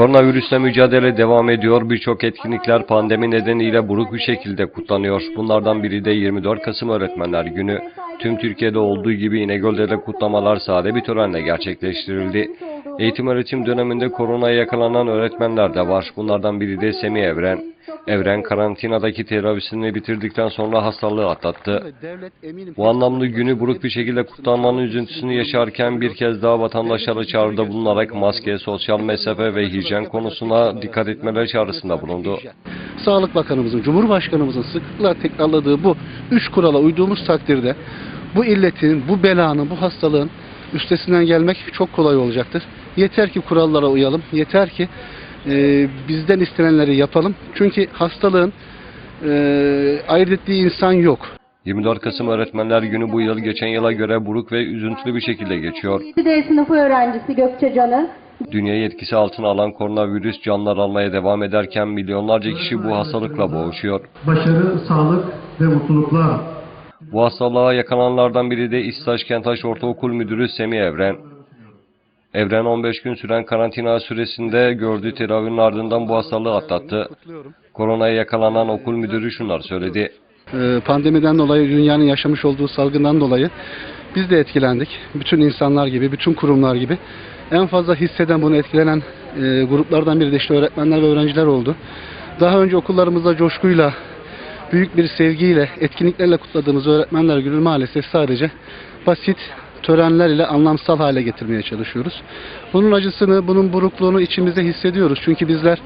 Koronavirüsle mücadele devam ediyor. Birçok etkinlikler pandemi nedeniyle buruk bir şekilde kutlanıyor. Bunlardan biri de 24 Kasım Öğretmenler Günü. Tüm Türkiye'de olduğu gibi İnegöl'de de kutlamalar sade bir törenle gerçekleştirildi. Eğitim öğretim döneminde koronaya yakalanan öğretmenler de var. Bunlardan biri de Semih Evren. Evren karantinadaki tedavisini bitirdikten sonra hastalığı atlattı. Bu anlamlı günü buruk bir şekilde kutlanmanın üzüntüsünü yaşarken bir kez daha vatandaşlara çağrıda bulunarak maske, sosyal mesafe ve hijyen konusuna dikkat etmeleri çağrısında bulundu. Sağlık Bakanımızın, Cumhurbaşkanımızın sıklıkla tekrarladığı bu üç kurala uyduğumuz takdirde bu illetin, bu belanın, bu hastalığın üstesinden gelmek çok kolay olacaktır. Yeter ki kurallara uyalım, yeter ki e, bizden istenenleri yapalım. Çünkü hastalığın e, ayırt ettiği insan yok. 24 Kasım Öğretmenler Günü bu yıl geçen yıla göre buruk ve üzüntülü bir şekilde geçiyor. 7D sınıfı öğrencisi Gökçe Can'ı Dünyayı etkisi altına alan koronavirüs canlar almaya devam ederken milyonlarca kişi bu hastalıkla boğuşuyor. Başarı, sağlık ve mutluluklar. Bu hastalığa yakalananlardan biri de İstaş Kentaş Ortaokul Müdürü Semih Evren. Evren 15 gün süren karantina süresinde gördüğü tedavinin ardından bu hastalığı atlattı. Koronaya yakalanan okul müdürü şunlar söyledi. Ee, pandemiden dolayı dünyanın yaşamış olduğu salgından dolayı biz de etkilendik. Bütün insanlar gibi, bütün kurumlar gibi. En fazla hisseden bunu etkilenen e, gruplardan biri de işte öğretmenler ve öğrenciler oldu. Daha önce okullarımızda coşkuyla, büyük bir sevgiyle, etkinliklerle kutladığımız öğretmenler günü maalesef sadece basit törenler ile anlamsal hale getirmeye çalışıyoruz. Bunun acısını, bunun burukluğunu içimizde hissediyoruz. Çünkü bizler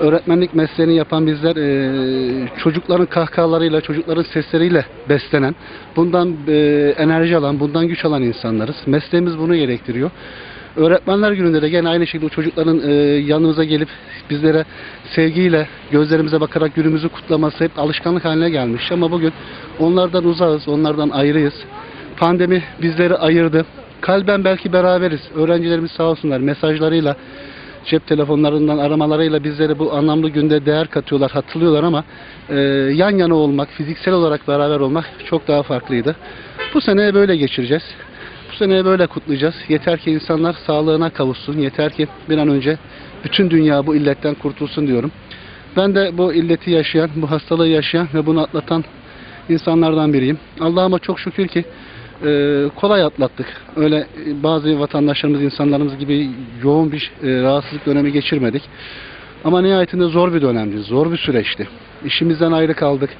öğretmenlik mesleğini yapan bizler eee, çocukların kahkahalarıyla, çocukların sesleriyle beslenen, bundan eee, enerji alan, bundan güç alan insanlarız. Mesleğimiz bunu gerektiriyor. Öğretmenler gününde de gene aynı şekilde o çocukların eee, yanımıza gelip bizlere sevgiyle, gözlerimize bakarak günümüzü kutlaması hep alışkanlık haline gelmiş. Ama bugün onlardan uzağız, onlardan ayrıyız. Pandemi bizleri ayırdı. Kalben belki beraberiz. Öğrencilerimiz sağ olsunlar mesajlarıyla, cep telefonlarından aramalarıyla bizlere bu anlamlı günde değer katıyorlar, hatırlıyorlar ama e, yan yana olmak, fiziksel olarak beraber olmak çok daha farklıydı. Bu sene böyle geçireceğiz. Bu sene böyle kutlayacağız. Yeter ki insanlar sağlığına kavuşsun. Yeter ki bir an önce bütün dünya bu illetten kurtulsun diyorum. Ben de bu illeti yaşayan, bu hastalığı yaşayan ve bunu atlatan insanlardan biriyim. Allah'ıma çok şükür ki e, kolay atlattık. Öyle e, bazı vatandaşlarımız, insanlarımız gibi yoğun bir e, rahatsızlık dönemi geçirmedik. Ama nihayetinde zor bir dönemdi, zor bir süreçti. İşimizden ayrı kaldık,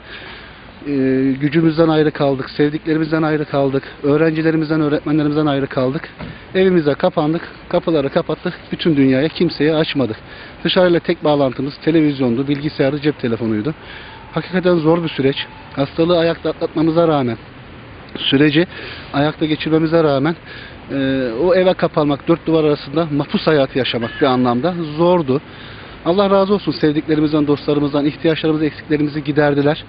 e, gücümüzden ayrı kaldık, sevdiklerimizden ayrı kaldık, öğrencilerimizden, öğretmenlerimizden ayrı kaldık. Evimize kapandık, kapıları kapattık, bütün dünyaya kimseye açmadık. Dışarıyla tek bağlantımız televizyondu, bilgisayarı, cep telefonuydu. Hakikaten zor bir süreç. Hastalığı ayakta atlatmamıza rağmen, süreci ayakta geçirmemize rağmen e, o eve kapanmak, dört duvar arasında mahpus hayatı yaşamak bir anlamda zordu. Allah razı olsun sevdiklerimizden, dostlarımızdan ihtiyaçlarımızı, eksiklerimizi giderdiler.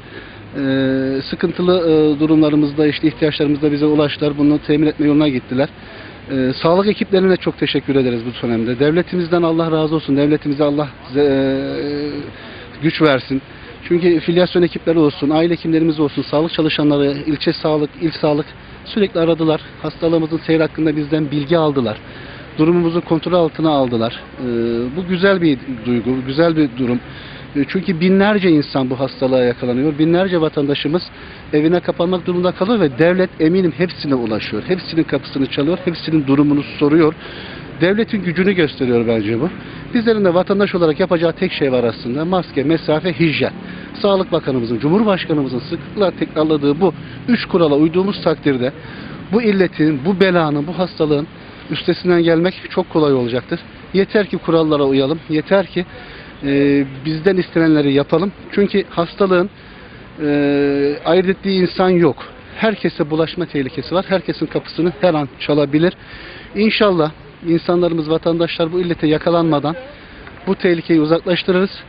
E, sıkıntılı e, durumlarımızda, işte ihtiyaçlarımızda bize ulaştılar. Bunu temin etme yoluna gittiler. E, sağlık ekiplerine çok teşekkür ederiz bu dönemde. Devletimizden Allah razı olsun. Devletimize Allah e, güç versin. Çünkü filyasyon ekipleri olsun, aile hekimlerimiz olsun, sağlık çalışanları, ilçe sağlık, il sağlık sürekli aradılar. Hastalığımızın seyir hakkında bizden bilgi aldılar. Durumumuzu kontrol altına aldılar. Ee, bu güzel bir duygu, güzel bir durum. Ee, Çünkü binlerce insan bu hastalığa yakalanıyor. Binlerce vatandaşımız evine kapanmak durumunda kalıyor ve devlet eminim hepsine ulaşıyor. Hepsinin kapısını çalıyor, hepsinin durumunu soruyor. Devletin gücünü gösteriyor bence bu. Bizlerin de vatandaş olarak yapacağı tek şey var aslında. Maske, mesafe, hijyen. Sağlık Bakanımızın, Cumhurbaşkanımızın sıklıkla tekrarladığı bu üç kurala uyduğumuz takdirde bu illetin, bu belanın, bu hastalığın üstesinden gelmek çok kolay olacaktır. Yeter ki kurallara uyalım. Yeter ki e, bizden istenenleri yapalım. Çünkü hastalığın e, ayırt ettiği insan yok. Herkese bulaşma tehlikesi var. Herkesin kapısını her an çalabilir. İnşallah insanlarımız, vatandaşlar bu illete yakalanmadan bu tehlikeyi uzaklaştırırız.